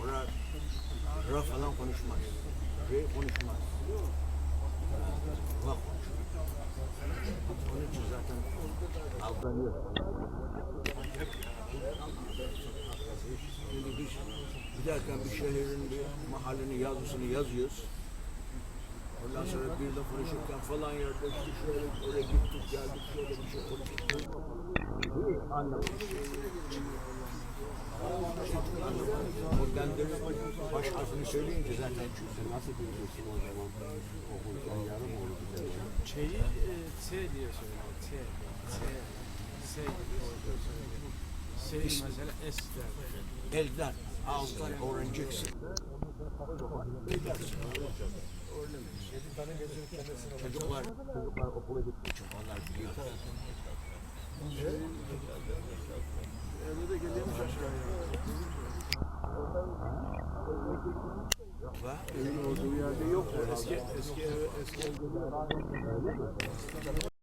Ona ra falan konuşmaz. Re konuşmaz. Va konuşur. Onun için zaten aldanıyor. Şimdi biz giderken bir şehrin bir mahallenin yazısını yazıyoruz. Ondan sonra bir de konuşurken falan işte şöyle oraya gittik geldik şöyle bir şey konuştuk. İyi anlamış. O kendileri baş harfini söyleyince zaten Nasıl biliyorsun o zaman okuldan yarım oldu. Ç'yi e, Ç diye söylüyor. Ç. Ç. S gibi söylüyor. Mesela S der. elden ağızdan öğreneceksin. Çocuklar, çocuklar okula gittiği için onlar biliyor. Evde de geliyormuş aşağıya. Yok be. Evin olduğu yerde yok. Eski eski eski evde